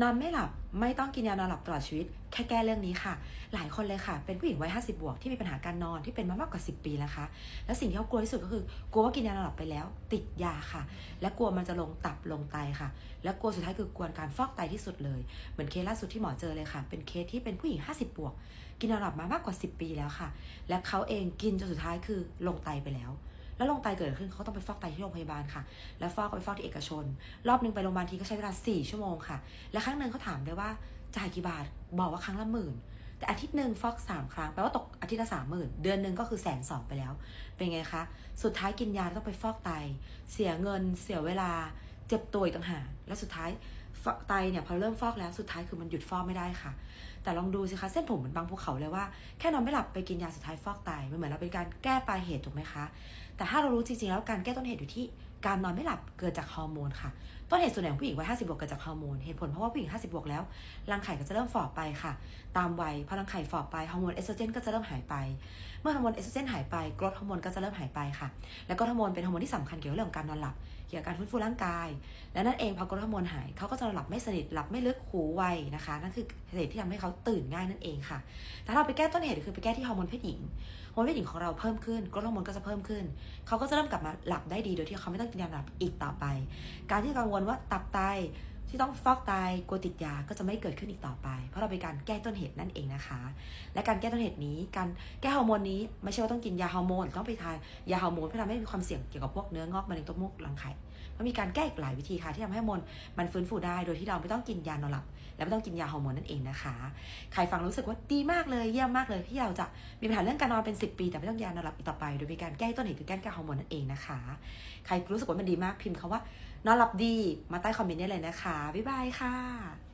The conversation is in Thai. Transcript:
นอนไม่หลับไม่ต้องกินยานอนหลับตลอดชีวิต แค่แก้เรื่องนี้ค่ะ หลายคนเลยค่ะ เป็นผู้หญิงวัย50บวกที่มีปัญหาการนอนที่เป็นมามากกว่า 10 ปีแล้วค่ะแล้วสิ่งที่เขากลัวที่สุดก็คือกลัวว่ากินยานอนหลับไปแล้ว ติดยาค่ะ และกลัวมันจะลงตับลงไตค่ะ และกลัวสุดท้ายคือกลัวการฟอกไตที่สุดเลย เหมือนเคสล่าสุดที่หมอเจอเลยค่ะ เป็นเคสที่เป็นผู้หญิง 50 บวก กินยานอนหลับมามากกว่า 10 ปีแล้วค่ะ และเขาเองกินจนสุดท้ายคือลงไตไปแล้ว แล้วลงไตเกิดอะไรขึ้นเขาต้องไปฟอกไตที่โรงพยาบาลค่ะ แล้วฟอกก็ไปฟอกที่เอกชน รอบนึงไปโรงพยาบาลทีก็ใช้เวลา 4 ชั่วโมงค่ะ และครั้งหนึ่งเขาถามด้วยว่าจ่ายกี่บาท บอกว่าครั้งละหมื่น แต่อาทิตย์หนึ่งฟอก 3 ครั้ง แปลว่าตกอาทิตย์ละสามหมื่น เดือนหนึ่งก็คือแสนสองไปแล้ว เป็นไงคะ สุดท้ายกินยาแล้วต้องไปฟอกไต เสียเงิน เสียเวลา เจ็บตัวอีกต่างหาก และสุดท้าย ไตเนี่ยพอเริ่มฟอกแล้วสุดท้ายคือมันหยุดฟอกไม่ได้ค่ะ แต่ลองดูสิคะเส้นผมเหมือนบางภูเขาเลยว่าแค่นอนไม่หลับไปกินยาสุดท้ายฟอกไตมันเหมือนเราเป็นการแก้ปลายเหตุถูกไหมคะ แต่ถ้าเรารู้จริงๆแล้วการแก้ต้นเหตุอยู่ที่ การนอนไม่หลับเกิดจากฮอร์โมนค่ะ ต้นเหตุส่วนใหญ่ของผู้หญิงวัย50บวกเกิดจากฮอร์โมน เหตุผลเพราะว่าผู้หญิง 50บวกแล้วรังไข่ก็จะเริ่มฝ่อไปค่ะ ตามวัยพอรังไข่ฝ่อไปฮอร์โมนเอสโตรเจนก็จะเริ่มหายไป เมื่อฮอร์โมนเอสโตรเจนหายไปกรดฮอร์โมนก็จะเริ่มหายไปค่ะ แล้วก็ฮอร์โมนเป็นฮอร์โมนที่สำคัญเกี่ยวกับเรื่องการนอนหลับ เกี่ยวกับการฟื้นฟูร่างกาย และนั่นเองพอกรดฮอร์โมนหายเขาก็จะหลับไม่สนิทหลับไม่ลึกหูไวนะคะ นั่นคือเหตุที่ทำให้เขาตื่นง่ายนั่นเองค่ะแต่ถ้าเราไปแก้ต้นเหตุคือไปแก้ที่ฮอร์โมนเพศหญิง ฮอร์โมนเพศหญิงของเราเพิ่มขึ้นกรดฮอร์โมนก็จะเพิ่มขึ้นเขาก็จะเริ่มกลับมาหลับได้ดีโดยที่เขาไม่ต้องกินยาหลับอีกต่อไป การที่กังวลว่าตับไตที่ต้องฟอกไตกลัวติดยาก็จะไม่เกิดขึ้นอีกต่อไป เพราะเราเป็นการแก้ต้นเหตุนั่นเองนะคะ และการแก้ต้นเหตุนี้ การแก้ฮอร์โมนนี้ไม่ใช่ว่าต้องกินยาฮอร์โมนต้องไปทานยาฮอร์โมนเพื่อทำให้มีความเสี่ยงเกี่ยวกับพวกเนื้องอกมะเร็งต้านมรังไข่ มันมีการแก้อีกหลายวิธีค่ะที่ทำให้ฮอร์โมนมันฟื้นฟูได้โดยที่เราไม่ต้องกินยานอนหลับ และไม่ต้องกินยาฮอร์โมนนั่นเองนะคะ ใครฟังรู้สึกว่าดีมากเลยเยี่ยมมากเลยที่เราจะมีปัญหาเรื่องการนอนเป็น 10 ปี แต่ไม่ต้องยานอนหลับอีกต่อไป โดยมีการแก้ต้นเหตุคือแก้ฮอร์โมนนั่นเองนะคะ ใครรู้สึกว่ามันดีมากพิมพ์คาว่านอนหลับดีมาใต้คอมเมนต์ได้เลยนะคะบ๊ายบายค่ะ